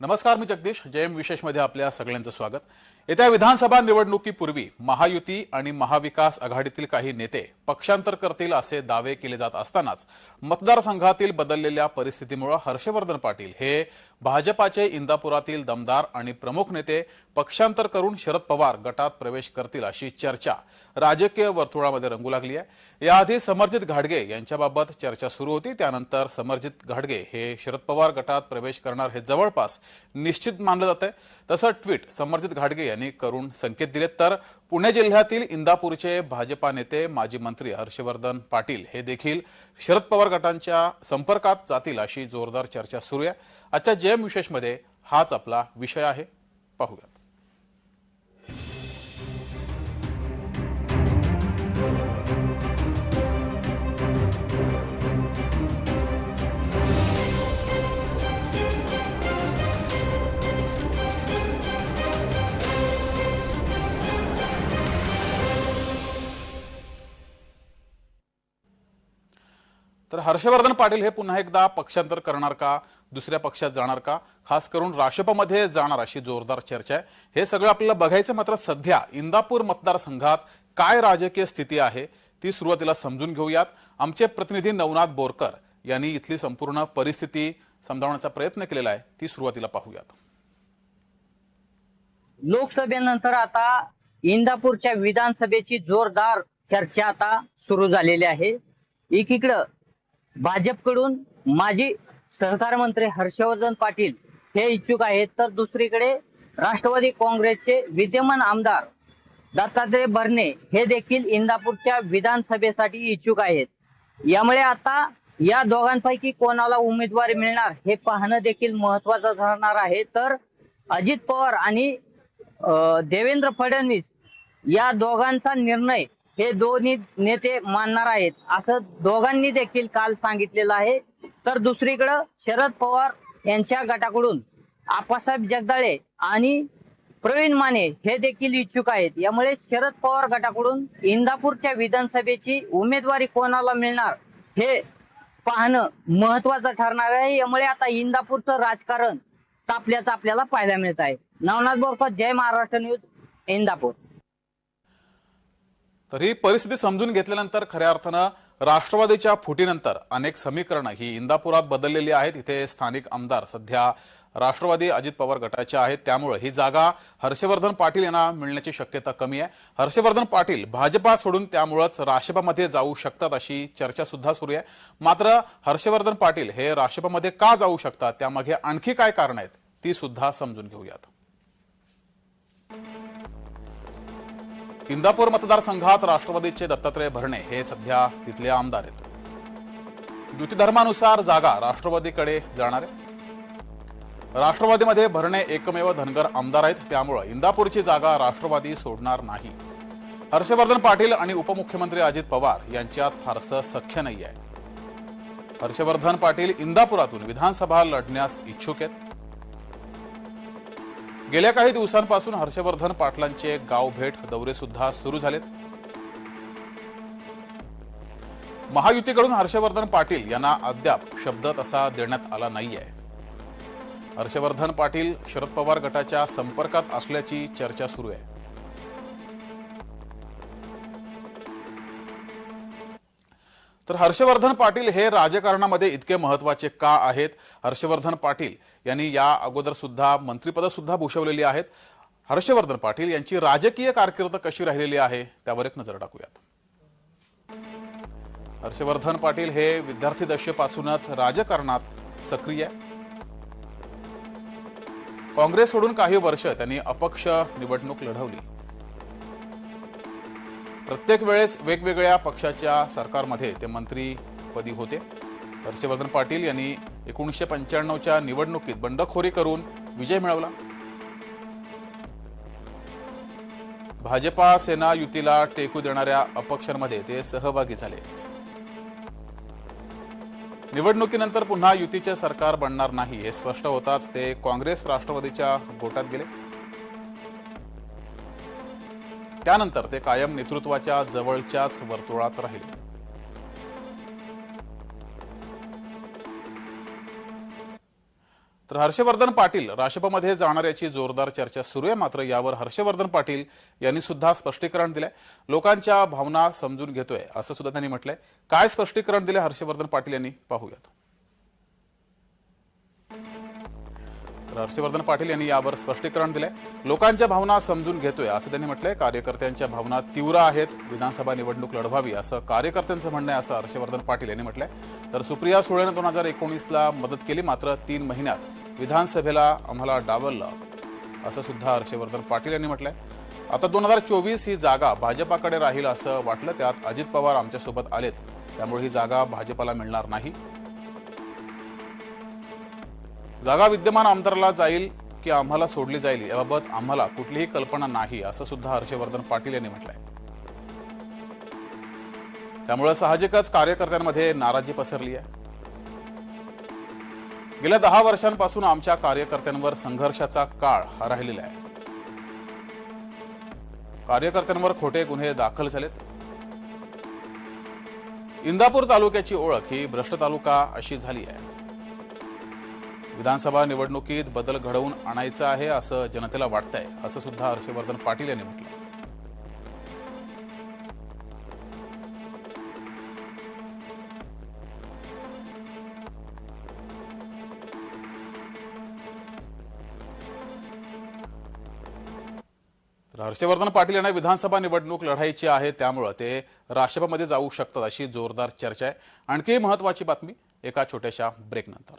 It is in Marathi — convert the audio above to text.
नमस्कार मी जगदीश. जयम विशेषमध्ये आपल्या सगळ्यांचं स्वागत. येत्या विधानसभा निवडणुकीपूर्वी महायुती आणि महाविकास आघाडीतील काही नेते पक्षांतर करतील असे दावे केले जात असतानाच मतदारसंघातील बदललेल्या परिस्थितीमुळे हर्षवर्धन पाटील हे भाजपाचे इंदापुरातील दमदार आणि प्रमुख नेते पक्षांतर करून शरद पवार गटात प्रवेश करतील अशी चर्चा राजकीय वर्तुळामध्ये रंगू लागली आहे. याआधी समर्जित घाडगे यांच्याबाबत चर्चा सुरू होती. त्यानंतर समर्जित घाडगे हे शरद पवार गटात प्रवेश करणार हे जवळपास निश्चित मानलं जात आहे. तसं ट्विट समर्जित घाडगे यांनी करून संकेत दिलेत. तर पुणे जिल्ह्यातील इंदापूरचे भाजपा नेते माजी मंत्री हर्षवर्धन पाटील हे देखील शरद पवार गटांच्या संपर्कात जातील अशी जोरदार चर्चा सुरू आहे. आजच्या जयम विशेषमध्ये हाच आपला विषय आहे. पाहूयात. तर हर्षवर्धन पाटील हे पुन्हा एकदा पक्षांतर करणार का? दुसऱ्या पक्षात जाणार का? खास करून राष्ट्रपमध्ये जाणार अशी जोरदार चर्चा आहे. हे सगळं आपल्याला बघायचं मात्र सध्या इंदापूर मतदारसंघात काय राजकीय स्थिती आहे ती सुरुवातीला समजून घेऊयात. आमचे प्रतिनिधी नवनाथ बोरकर यांनी इथली संपूर्ण परिस्थिती समजावण्याचा प्रयत्न केलेला आहे. ती सुरुवातीला पाहूयात. लोकसभेनंतर आता इंदापूरच्या विधानसभेची जोरदार चर्चा आता सुरू झालेली आहे. एकीकडं भाजपकडून माजी सहकार मंत्री हर्षवर्धन पाटील हे इच्छुक आहेत. तर दुसरीकडे राष्ट्रवादी काँग्रेसचे विद्यमान आमदार दत्तात्रय भरणे हे देखील इंदापूरच्या विधानसभेसाठी इच्छुक आहेत. यामुळे आता या दोघांपैकी कोणाला उमेदवारी मिळणार हे पाहणं देखील महत्वाचं ठरणार आहे. तर अजित पवार आणि देवेंद्र फडणवीस या दोघांचा निर्णय हे दोन्ही नेते मानणार आहेत. असं दोघांनी देखील काल सांगितलेलं आहे. तर दुसरीकडं शरद पवार यांच्या गटाकडून आप्पासाहेब जगदाळे आणि प्रवीण माने हे देखील इच्छुक आहेत. यामुळे शरद पवार गटाकडून इंदापूरच्या विधानसभेची उमेदवारी कोणाला मिळणार हे पाहणं महत्वाचं ठरणार आहे. यामुळे आता इंदापूरचं राजकारण तापल्याचं आपल्याला पाहायला मिळत आहे. नवनाथ बोरकर जय महाराष्ट्र न्यूज इंदापूर. तर ही परिस्थिती समजून घेतल्यानंतर खऱ्या अर्थानं राष्ट्रवादीच्या फुटीनंतर अनेक समीकरणं ही इंदापुरात बदललेली आहेत. इथे स्थानिक आमदार सध्या राष्ट्रवादी अजित पवार गटाचे आहेत. त्यामुळे ही जागा हर्षवर्धन पाटील यांना मिळण्याची शक्यता कमी आहे. हर्षवर्धन पाटील भाजपा सोडून त्यामुळंच राष्ट्रपामध्ये जाऊ शकतात अशी चर्चा सुद्धा सुरू आहे. मात्र हर्षवर्धन पाटील हे राष्ट्रपामध्ये का जाऊ शकतात? त्यामागे आणखी काय कारण आहेत? ती सुद्धा समजून घेऊयात. इंदापूर मतदारसंघात राष्ट्रवादीचे दत्तात्रय भरणे हे सध्या तिथले आमदार आहेत. युतीधर्मानुसार जागा राष्ट्रवादीकडे जाणार आहे. राष्ट्रवादीमध्ये भरणे एकमेव धनगर आमदार आहेत त्यामुळे इंदापूरची जागा राष्ट्रवादी सोडणार नाही. हर्षवर्धन पाटील आणि उपमुख्यमंत्री अजित पवार यांच्यात फारसं सख्य नाही आहे हर्षवर्धन पाटील इंदापुरातून विधानसभा लढण्यास इच्छुक आहेत. गेल्या काही दिवसांपासून हर्षवर्धन पाटलांचे गाव भेट दौरे सुद्धा सुरू झालेत. महायुतीकडून हर्षवर्धन पाटील यांना अद्याप शब्द तसा देण्यात आला नाहीये. हर्षवर्धन पाटील शरद पवार गटाच्या संपर्कात असल्याची चर्चा सुरू आहे. तर हर्षवर्धन पाटील हे राजकारणामध्ये इतके महत्त्वाचे का आहेत? हर्षवर्धन पाटील यांनी या अगोदर सुद्धा मंत्रिपद सुद्धा भूषवलेली आहेत. हर्षवर्धन पाटील यांची राजकीय कारकीर्द कशी राहिलेली आहे? त्यावर एक नजर टाकूयात. हर्षवर्धन पाटील हे विद्यार्थी दशेपासूनच राजकारणात सक्रिय आहे काँग्रेस सोडून काही वर्ष त्यांनी अपक्ष निवडणूक लढवली. प्रत्येक वेळेस वेगवेगळ्या पक्षाच्या सरकारमध्ये ते मंत्रीपदी होते. हर्षवर्धन पाटील यांनी एकोणीसशे पंच्याण्णवच्या निवडणुकीत बंडखोरी करून विजय मिळवला. भाजपा सेना युतीला टेकू देणाऱ्या अपक्षांमध्ये ते सहभागी झाले. निवडणुकीनंतर पुन्हा युतीचे सरकार बनणार नाही हे स्पष्ट होताच ते काँग्रेस राष्ट्रवादीच्या गोटात गेले. त्यानंतर ते कायम नेतृत्वाच्या जवळच्याच वर्तुळात राहिले. तर हर्षवर्धन पाटील राष्ट्रपमध्ये जाणाऱ्याची जोरदार चर्चा सुरू आहे. मात्र यावर हर्षवर्धन पाटील यांनी सुद्धा स्पष्टीकरण दिलंय. लोकांच्या भावना समजून घेतोय असं सुद्धा त्यांनी म्हटलंय. काय स्पष्टीकरण दिले हर्षवर्धन पाटील यांनी? पाहूयात. हर्षवर्धन पाटील यांनी यावर स्पष्टीकरण दिले लोकांच्या भावना समजून घेतोय असं त्यांनी म्हटलंय. कार्यकर्त्यांच्या भावना तीव्र आहेत. विधानसभा निवडणूक लढवावी असं कार्यकर्त्यांचं म्हणणं आहे असं हर्षवर्धन पाटील यांनी म्हटलंय. तर सुप्रिया सुळेनं दोन हजार एकोणीसला मदत केली मात्र तीन महिन्यात विधानसभेला आम्हाला डावललं असं सुद्धा हर्षवर्धन पाटील यांनी म्हटलंय. आता दोन हजार चोवीस ही जागा भाजपाकडे राहील असं वाटलं. त्यात अजित पवार आमच्यासोबत आलेत. त्यामुळे ही जागा भाजपाला मिळणार नाही. जागा विद्यमान आमदाराला जाईल की आम्हाला सोडली जाईल याबाबत आम्हाला कुठलीही कल्पना नाही असं सुद्धा हर्षवर्धन पाटील यांनी म्हटलंय. त्यामुळे साहजिकच कार्यकर्त्यांमध्ये नाराजी पसरली आहे. गेल्या दहा वर्षांपासून आमच्या कार्यकर्त्यांवर संघर्षाचा काळ हा राहिलेला आहे. कार्यकर्त्यांवर खोटे गुन्हे दाखल झालेत. इंदापूर तालुक्याची ओळख ही भ्रष्ट तालुका अशी झाली आहे. विधानसभा निवडणुकीत बदल घडवून आणायचा आहे असं जनतेला वाटतंय असं सुद्धा हर्षवर्धन पाटील यांनी म्हटलं तर हर्षवर्धन पाटील यांना विधानसभा निवडणूक लढायची आहे त्यामुळं ते राष्ट्रपतीमध्ये जाऊ शकतात अशी जोरदार चर्चा आहे. आणखी महत्वाची बातमी एका छोट्याशा ब्रेकनंतर